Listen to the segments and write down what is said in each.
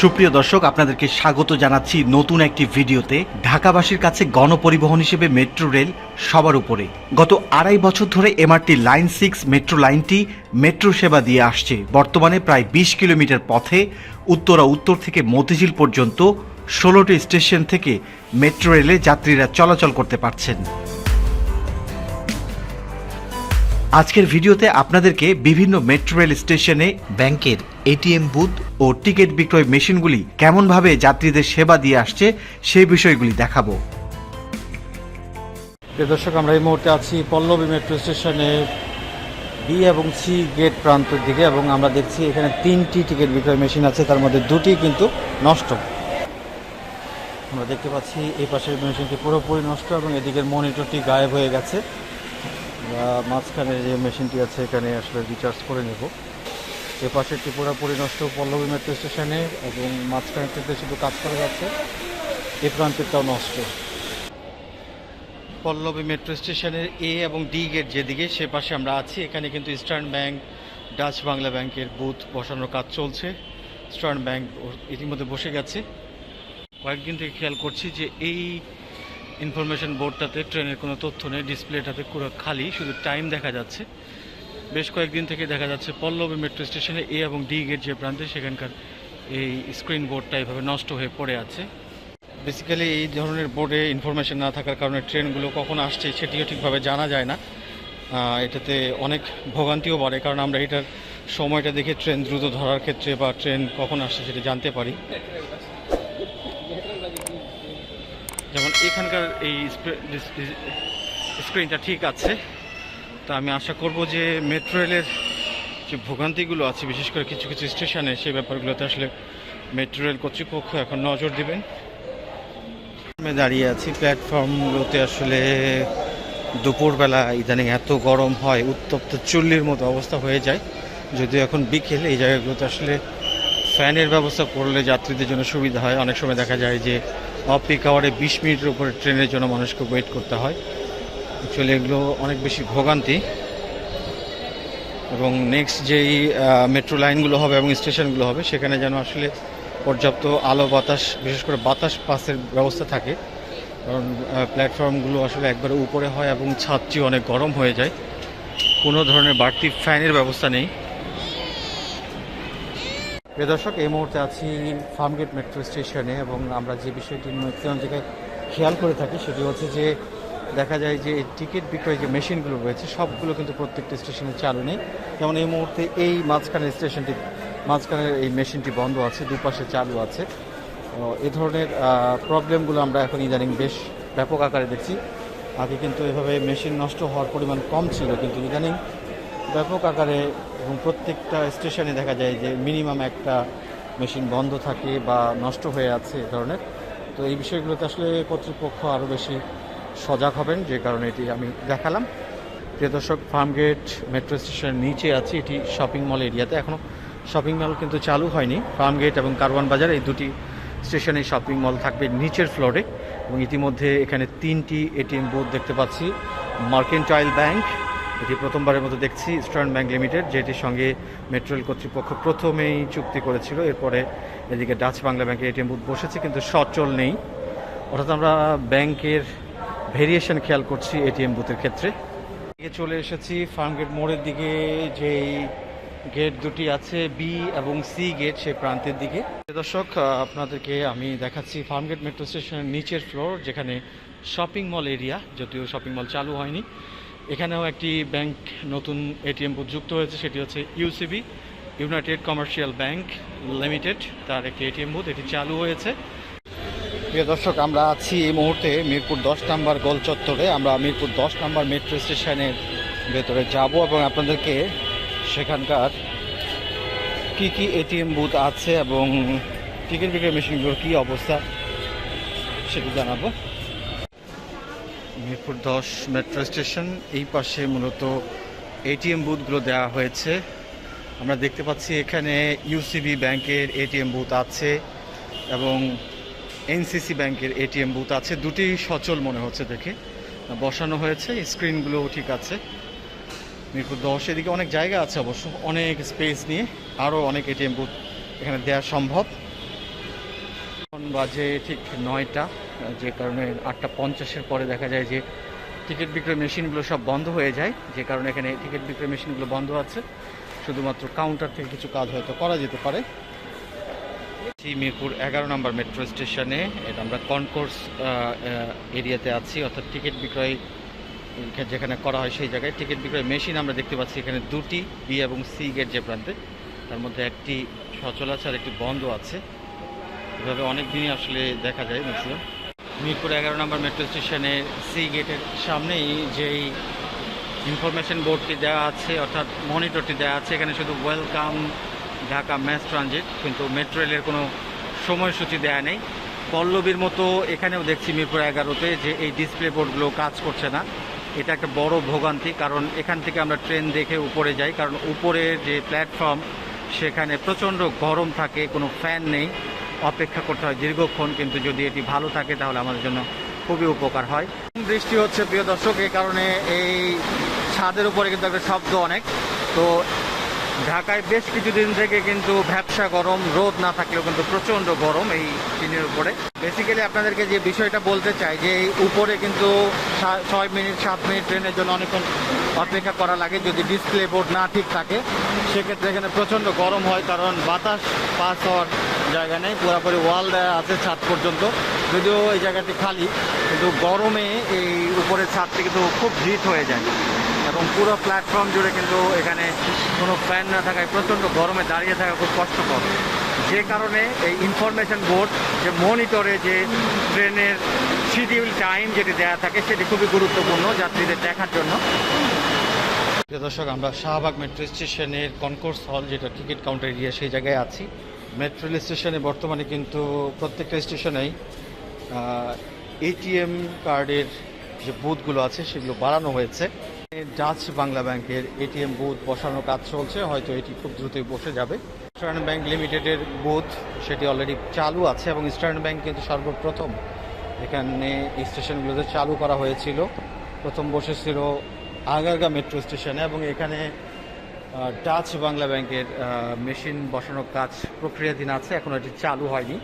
সুপ্রিয় দর্শক, আপনাদেরকে স্বাগত জানাচ্ছি নতুন একটি ভিডিওতে। ঢাকাবাসীর কাছে গণপরিবহন হিসেবে মেট্রো রেল সবার উপরে। গত আড়াই বছর ধরে এমআরটি লাইন সিক্স মেট্রো লাইনটি মেট্রো সেবা দিয়ে আসছে। বর্তমানে প্রায় বিশ কিলোমিটার পথে উত্তরা উত্তর থেকে মতিঝিল পর্যন্ত ষোলোটি স্টেশন থেকে মেট্রো রেলে যাত্রীরা চলাচল করতে পারছেন। আজকের ভিডিওতে আপনাদেরকে বিভিন্ন মেট্রো রেল স্টেশনে ব্যাংকের এটিএম বুথ ও টিকিট বিক্রয় মেশিনগুলি কেমনভাবে যাত্রীদের সেবা দিয়ে আসছে সেই বিষয়গুলি দেখাবো। দর্শক, আমরা এই মুহূর্তে আছি পল্লবী মেট্রো স্টেশনে বি এবং সি গেট প্রান্তের দিকে এবং আমরা দেখছি এখানে তিনটি টিকিট বিক্রয় মেশিন আছে, তার মধ্যে দুটি কিন্তু নষ্ট। আমরা দেখতে পাচ্ছি এই পাশের মেশিনটি পুরোপুরি নষ্ট এবং এদিকের মনিটরটি গায়েব হয়ে গেছে। মাঝখানে যে মেশিনটি আছে, এখানে আসলে রিচার্জ করে নেব। এ পাশেরটি পুরোপুরি নষ্ট পল্লবী মেট্রো স্টেশনে এবং মাঝখানেরটিতে শুধু কাজ করা যাচ্ছে এই প্রান্তেরটাও নষ্ট। পল্লবী মেট্রো স্টেশনের এ এবং ডি গেট যেদিকে, সে পাশে আমরা আছি। এখানে কিন্তু ইস্টার্ন ব্যাংক, ডাচ বাংলা ব্যাংকের বুথ বসানোর কাজ চলছে। ইস্টার্ন ব্যাংক ইতিমধ্যে বসে গেছে। কয়েকদিন থেকে খেয়াল করছি যে এই ইনফরমেশন বোর্ডটাতে ট্রেনের কোনো তথ্য নেই, ডিসপ্লেটাতে খালি, শুধু টাইম দেখা যাচ্ছে। বেশ কয়েকদিন থেকে দেখা যাচ্ছে পল্লবী মেট্রো স্টেশনে এ এবং ডি গেট যে প্রান্তে সেখানকার এই স্ক্রিন বোর্ডটা এভাবে নষ্ট হয়ে পড়ে আছে। বেসিক্যালি এই ধরনের বোর্ডে ইনফরমেশন না থাকার কারণে ট্রেনগুলো কখন আসছে সেটিও ঠিকভাবে জানা যায় না। এটাতে অনেক ভোগান্তিও বাড়ে কারণ আমরা এটার সময়টা দেখে ট্রেন দ্রুত ধরার ক্ষেত্রে বা ট্রেন কখন আসছে সেটা জানতে পারি। যেমন এখানকার এই স্ক্রিনটা ঠিক আছে। তা আমি আশা করব যে মেট্রো রেলের যে ভোগান্তিগুলো আছে, বিশেষ করে কিছু কিছু স্টেশনে, সেই ব্যাপারগুলোতে আসলে মেট্রো রেল কর্তৃপক্ষ এখন নজর দেবেন। আমি দাঁড়িয়ে আছি প্ল্যাটফর্মগুলোতে আসলে দুপুরবেলা ইদানিং এত গরম হয়, উত্তপ্ত চুল্লির মতো অবস্থা হয়ে যায়। যদিও এখন বিকেল, এই জায়গাগুলোতে আসলে ফ্যানের ব্যবস্থা করলে যাত্রীদের জন্য সুবিধা হয়। অনেক সময় দেখা যায় যে অফ পিক আওয়ারে বিশ মিনিটের উপরে ট্রেনের জন্য মানুষকে ওয়েট করতে হয়। অ্যাকচুয়ালি এগুলো অনেক বেশি ভোগান্তি। এবং নেক্সট যেই মেট্রো লাইনগুলো হবে এবং স্টেশনগুলো হবে, সেখানে যেন আসলে পর্যাপ্ত আলো, বাতাস, বিশেষ করে বাতাস পাসের ব্যবস্থা থাকে। কারণ প্ল্যাটফর্মগুলো আসলে একবারে উপরে হয় এবং ছাদটি অনেক গরম হয়ে যায়। কোনো ধরনের বাড়তি ফ্যানের ব্যবস্থা নেই। প্রিয় দর্শক, এই মুহূর্তে আছি ফার্মগেট মেট্রো স্টেশনে এবং আমরা যে বিষয়টি জায়গায় খেয়াল করে থাকি, সেটি হচ্ছে যে দেখা যায় যে টিকিট বিক্রয় যে মেশিনগুলো রয়েছে, সবগুলো কিন্তু প্রত্যেকটা স্টেশনে চালু নেই। যেমন এই মুহূর্তে এই মাঝখানের স্টেশনটি, মাঝখানের এই মেশিনটি বন্ধ আছে, দুপাশে চালু আছে। এ ধরনের প্রবলেমগুলো আমরা এখন ইদানিং বেশ ব্যাপক আকারে দেখছি। আগে কিন্তু এভাবে মেশিন নষ্ট হওয়ার পরিমাণ কম ছিল, কিন্তু ইদানিং ব্যাপক আকারে এবং প্রত্যেকটা স্টেশনে দেখা যায় যে মিনিমাম একটা মেশিন বন্ধ থাকে বা নষ্ট হয়ে আছে এ ধরনের। তো এই বিষয়গুলোতে আসলে কর্তৃপক্ষ আরও বেশি সজাগ হবেন, যে কারণে এটি আমি দেখালাম। প্রিয় দর্শক, ফার্মগেট মেট্রো স্টেশনের নিচে আছে, এটি শপিং মল এরিয়াতে। এখনও শপিং মল কিন্তু চালু হয়নি। ফার্মগেট এবং কারওয়ান বাজার, এই দুটি স্টেশনে শপিং মল থাকবে নিচের ফ্লোরে। এবং ইতিমধ্যে এখানে তিনটি এটিএম বুথ দেখতে পাচ্ছি। মার্কেন্টাইল ব্যাংক, এটি প্রথমবারের মতো দেখছি, ইস্টার্ন ব্যাংক লিমিটেড, যেটির সঙ্গে মেট্রো রেল কর্তৃপক্ষ প্রথমেই চুক্তি করেছিল। এরপরে এদিকে ডাচ বাংলা ব্যাংকের এটিএম বুথ বসেছে, কিন্তু সচল নেই। অর্থাৎ আমরা ব্যাংকের ভেরিয়েশন খেয়াল করছি এটিএম বুথের ক্ষেত্রে। চলে এসেছি ফার্মগেট মোড়ের দিকে, যেই গেট দুটি আছে বি এবং সি গেট সেই প্রান্তের দিকে। দর্শক আপনাদেরকে আমি দেখাচ্ছি ফার্মগেট মেট্রো স্টেশনের নিচের ফ্লোর, যেখানে শপিং মল এরিয়া, যদিও শপিং মল চালু হয়নি। এখানেও একটি ব্যাংক নতুন এটিএম বুথ যুক্ত হয়েছে, সেটি হচ্ছে UCB United Commercial Bank Limited, তার একটি এটিএম বুথ, এটি চালু হয়েছে। প্রিয় দর্শক, আমরা আছি এই মুহূর্তে মিরপুর দশ নম্বর গোল চত্বরে। আমরা মিরপুর দশ নম্বর মেট্রো স্টেশনের ভেতরে যাব এবং আপনাদেরকে সেখানকার কি কি এটিএম বুথ আছে এবং টিকিট বিক্রয় মেশিনগুলোর কী অবস্থা সেটি জানাব। মিরপুর দশ মেট্রো স্টেশন, এই পাশে মূলত এটিএম বুথগুলো দেওয়া হয়েছে। আমরা দেখতে পাচ্ছি এখানে ইউসিবি ব্যাংকের এটিএম বুথ আছে এবং এনসিসি ব্যাংকের এটিএম বুথ আছে। দুটি সচল মনে হচ্ছে দেখে। বসানো হয়েছে স্ক্রিনগুলোও ঠিক আছে। মিরপুর দশ, এদিকে অনেক জায়গা আছে অবশ্য। অনেক স্পেস নিয়ে আরও অনেক এটিএম বুথ এখানে দেওয়া সম্ভব। এখন বাজে ঠিক নয়টা, যে কারণে আটটা পঞ্চাশের পরে দেখা যায় যে টিকিট বিক্রয় মেশিনগুলো সব বন্ধ হয়ে যায়। যে কারণে এখানে টিকিট বিক্রয় মেশিনগুলো বন্ধ আছে। শুধুমাত্র কাউন্টার থেকে কিছু কাজ হয়তো করা যেতে পারে। মিরপুর এগারো নম্বর মেট্রো স্টেশনে। এটা আমরা কনকোর্স এরিয়াতে আছি, অর্থাৎ টিকিট বিক্রয়, যেখানে করা হয় সেই জায়গায়। টিকিট বিক্রয় মেশিন আমরা দেখতে পাচ্ছি এখানে দুটি, বি এবং সি গেট যে প্রান্তে। তার মধ্যে একটি সচল আছে আর একটি বন্ধ আছে। এভাবে অনেক দিনই আসলে দেখা যায় ম্যাক্সিমাম। মিরপুর এগারো নম্বর মেট্রো স্টেশনে সি গেটের সামনেই যেই ইনফরমেশন বোর্ডটি দেওয়া আছে, অর্থাৎ মনিটরটি দেওয়া আছে, এখানে শুধু ওয়েলকাম ঢাকা ম্যাস ট্রানজিট, কিন্তু মেট্রো রেলের কোনো সময়সূচি দেয়া নেই। পল্লবীর মতো এখানেও দেখছি মিরপুর এগারোতে যে এই ডিসপ্লে বোর্ডগুলো কাজ করছে না। এটা একটা বড় ভোগান্তি, কারণ এখান থেকে আমরা ট্রেন দেখে উপরে যাই, কারণ উপরের যে প্ল্যাটফর্ম সেখানে প্রচণ্ড গরম থাকে, কোনো ফ্যান নেই। অপেক্ষা করতে হয় দীর্ঘক্ষণ, কিন্তু যদি এটি ভালো থাকে, তাহলে আমাদের জন্য খুবই উপকার হয়। বৃষ্টি হচ্ছে, প্রিয় দর্শক এই কারণে এই ছাদের উপরে কিন্তু একটা শব্দ অনেক। তো ঢাকায় বেশ কিছুদিন থেকে কিন্তু ভ্যাবসা গরম, রোদ না থাকলেও কিন্তু প্রচণ্ড গরম এই টিনের উপরে। বেসিক্যালি আপনাদেরকে যে বিষয়টা বলতে চাই যে এই উপরে কিন্তু ছয় মিনিট, সাত মিনিট ট্রেনের জন্য অনেকক্ষণ অপেক্ষা করা লাগে যদি ডিসপ্লে বোর্ড না ঠিক থাকে। সেক্ষেত্রে এখানে প্রচণ্ড গরম হয় কারণ বাতাস পাস হওয়ার জায়গা নেই, পুরোপুরি ওয়াল দেওয়া আছে ছাদ পর্যন্ত। যদিও এই জায়গাটি খালি, কিন্তু গরমে এই উপরের ছাদটি কিন্তু খুব হিট হয়ে যায়। এবং পুরো প্ল্যাটফর্ম জুড়ে কিন্তু এখানে কোনো ফ্যান না থাকায় প্রচণ্ড গরমে দাঁড়িয়ে থাকা খুব কষ্টকর। যে কারণে এই ইনফরমেশন বোর্ড যে মনিটরে যে ট্রেনের শিডিউল টাইম যেটি দেওয়া থাকে, সেটি খুবই গুরুত্বপূর্ণ যাত্রীদের দেখার জন্য। দর্শক, আমরা শাহবাগ মেট্রো স্টেশনের কনকোর্স হল যেটা টিকিট কাউন্টার এরিয়া সেই জায়গায় আছি। মেট্রো স্টেশনে বর্তমানে কিন্তু প্রত্যেকটা স্টেশনেই এটিএম কার্ডের যে বুথগুলো আছে, সেগুলো বাড়ানো হয়েছে। ডাচ বাংলা ব্যাংকের এটিএম বুথ বসানোর কাজ চলছে, হয়তো এটি খুব দ্রুতই বসে যাবে। ইস্টার্ন ব্যাংক লিমিটেডের বুথ, সেটি অলরেডি চালু আছে এবং ইস্টার্ন ব্যাংক কিন্তু সর্বপ্রথম এখানে স্টেশনগুলোতে চালু করা হয়েছিল। প্রথম বসেছিল আগারগা মেট্রো স্টেশনে এবং এখানে ডাচ বাংলা ব্যাংকের মেশিন বসানোর কাজ প্রক্রিয়াধীন আছে, এখনও এটি চালু হয়নি।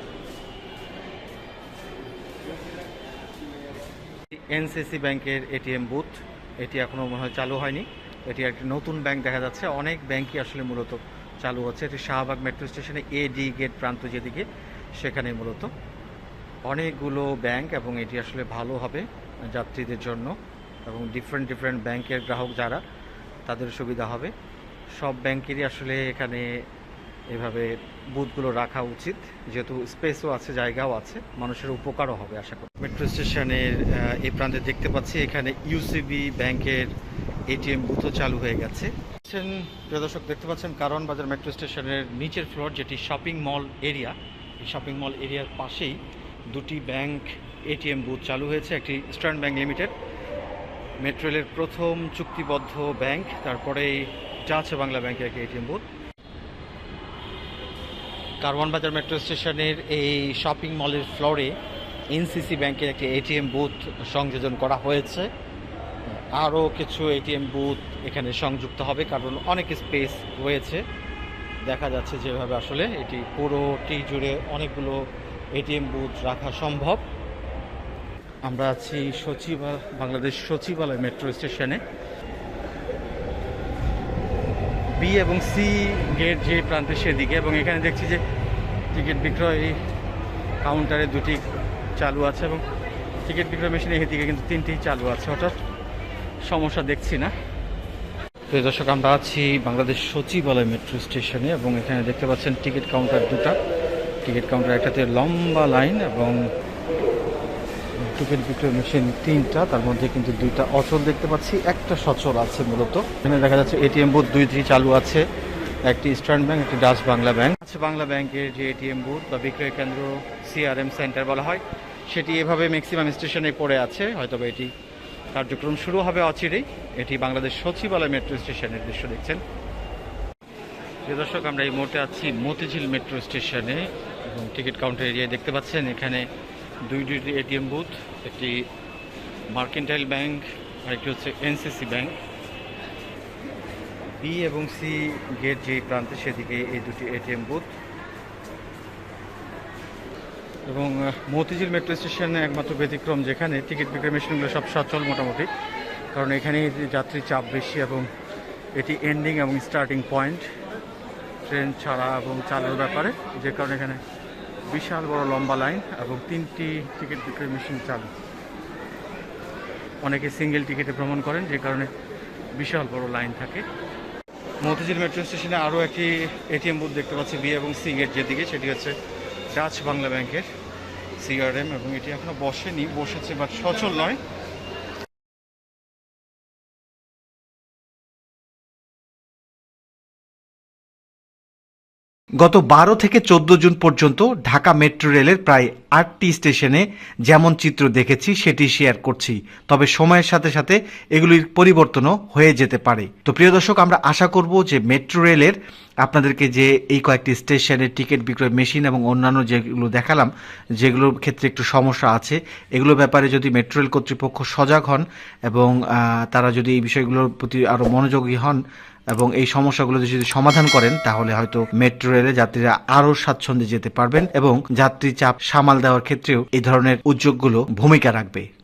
এনসিসি ব্যাংকের এটিএম বুথ এটি এখনও মনে হয় চালু হয়নি। এটি একটি নতুন ব্যাংক দেখা যাচ্ছে। অনেক ব্যাংকই আসলে মূলত চালু হচ্ছে। এটি শাহবাগ মেট্রো স্টেশনে এ ডি গেট প্রান্ত যেদিকে সেখানে মূলত। অনেকগুলো ব্যাংক এবং এটি আসলে ভালো হবে যাত্রীদের জন্য এবং ডিফারেন্ট ডিফারেন্ট ব্যাংকের গ্রাহক যারা, তাদের সুবিধা হবে। সব ব্যাংকেরই আসলে এখানে এভাবে বুথগুলো রাখা উচিত। যেহেতু স্পেসও আছে, জায়গাও আছে, মানুষের উপকারও হবে আশা করি। মেট্রো স্টেশনের এই প্রান্তে দেখতে পাচ্ছি এখানে ইউসিবি ব্যাংকের এটিএম বুথও চালু হয়ে গেছে। প্রিয় দর্শক, দেখতে পাচ্ছেন কারণ বাজার মেট্রো স্টেশনের নিচের ফ্লোর যেটি শপিং মল এরিয়া এই শপিং মল এরিয়ার পাশেই দুটি ব্যাংক এটিএম বুথ চালু হয়েছে, একটি ইস্টার্ন ব্যাংক লিমিটেড মেট্রো রেলের প্রথম চুক্তিবদ্ধ ব্যাংক তারপরেই ডাচ বাংলা ব্যাংকের একটি এটিএম বুথ কারওয়ান বাজার মেট্রো স্টেশনের এই শপিং মলের ফ্লোরে এনসিসি ব্যাংকের একটি এটিএম বুথ সংযোজন করা হয়েছে। আরও কিছু এটিএম বুথ এখানে সংযুক্ত হবে, কারণ অনেক স্পেস রয়েছে। দেখা যাচ্ছে যেভাবে আসলে এটি পুরোটি জুড়ে অনেকগুলো এটিএম বুথ রাখা সম্ভব। আমরা আছি সচিবা, বাংলাদেশ সচিবালয় মেট্রো স্টেশনে। বি এবং সি গেট যে প্রান্তে সেদিকে এবং এখানে দেখছি যে টিকিট বিক্রয় কাউন্টারে দুটি চালু আছে এবং টিকিট বিক্রয় মেশিনে এদিকে কিন্তু তিনটি চালু আছে। অর্থাৎ সমস্যা দেখছি না। তো দর্শক, আমরা আছি বাংলাদেশ সচিবালয় মেট্রো স্টেশনে এবং এখানে দেখতে পাচ্ছেন টিকিট কাউন্টার দুটা। টিকিট কাউন্টার একটাতে লম্বা লাইন এবং টিকিট বিক্রয় মেশিন তিনটা, তার মধ্যে কিন্তু দুইটা অচল দেখতে পাচ্ছি, একটা সচল আছে মূলত। এখানে দেখা যাচ্ছে এটিএম বুথ দুইটি চালু আছে, একটি ইস্টার্ন ব্যাংক একটি ডাচ বাংলা ব্যাংক আছে বাংলা ব্যাংকের যে এটিএম বুথ বা বিক্রয় কেন্দ্র সিআরএম সেন্টার বলা হয়, সেটি এভাবে ম্যাক্সিমাম স্টেশনে পড়ে আছে হয়তো এটি কার্যক্রম শুরু হবে অচিরেই। এটি বাংলাদেশ সচিবালয় মেট্রো স্টেশনের দৃশ্য দেখছেন। দর্শক, আমরা এই মুহূর্তে আছি মতিঝিল মেট্রো স্টেশনে এবং টিকিট কাউন্টার এরিয়ায় দেখতে পাচ্ছেন, এখানে দুই দুইটি এটিএম বুথ, একটি মার্কেন্টাইল ব্যাংক, আরেকটি হচ্ছে এনসিসি ব্যাংক। বি এবং সি গেট যে প্রান্তে সেদিকে এই দুটি এটিএম বুথ। এবং মতিঝিল মেট্রো স্টেশনে একমাত্র ব্যতিক্রম যেখানে টিকিট বিক্রি মেশিনগুলো সব সচল মোটামুটি। কারণ এখানে যাত্রী চাপ বেশি এবং এটি এন্ডিং এবং স্টার্টিং পয়েন্ট ট্রেন ছাড়া এবং চালুর ব্যাপারে, যে কারণে এখানে বিশাল বড় লম্বা লাইন এবং তিনটি টিকিট বিক্রয় মেশিন চালু। অনেকে সিঙ্গেল টিকিটে ভ্রমণ করেন, যে কারণে বিশাল বড় লাইন থাকে। মতিঝিল মেট্রো স্টেশনে আরও একটি এটিএম বুথ দেখতে পাচ্ছি, বি এবং সি এর যেদিকে, সেটি হচ্ছে ডাচ বাংলা ব্যাংকের সিআরএম এবং এটি এখনও বসেনি, বসেছে বাট সচল নয়। গত বারো থেকে চোদ্দ জুন পর্যন্ত ঢাকা মেট্রো রেলের প্রায় আটটি স্টেশনে যেমন চিত্র দেখেছি, সেটি শেয়ার করছি। তবে সময়ের সাথে সাথে এগুলির পরিবর্তনও হয়ে যেতে পারে। তো প্রিয় দর্শক, আমরা আশা করব যে মেট্রো রেলের আপনাদেরকে যে এই কয়েকটি স্টেশনের টিকিট বিক্রয় মেশিন এবং অন্যান্য যেগুলো দেখালাম, যেগুলোর ক্ষেত্রে একটু সমস্যা আছে, এগুলোর ব্যাপারে যদি মেট্রো রেল কর্তৃপক্ষ সজাগ হন এবং তারা যদি এই বিষয়গুলোর প্রতি আরও মনোযোগী হন এবং এই সমস্যাগুলো যদি সমাধান করেন, তাহলে হয়তো মেট্রো রেলে যাত্রীরা আরও স্বাচ্ছন্দ্যে যেতে পারবেন এবং যাত্রী চাপ সামাল দেওয়ার ক্ষেত্রেও এই ধরনের উদ্যোগগুলো ভূমিকা রাখবে।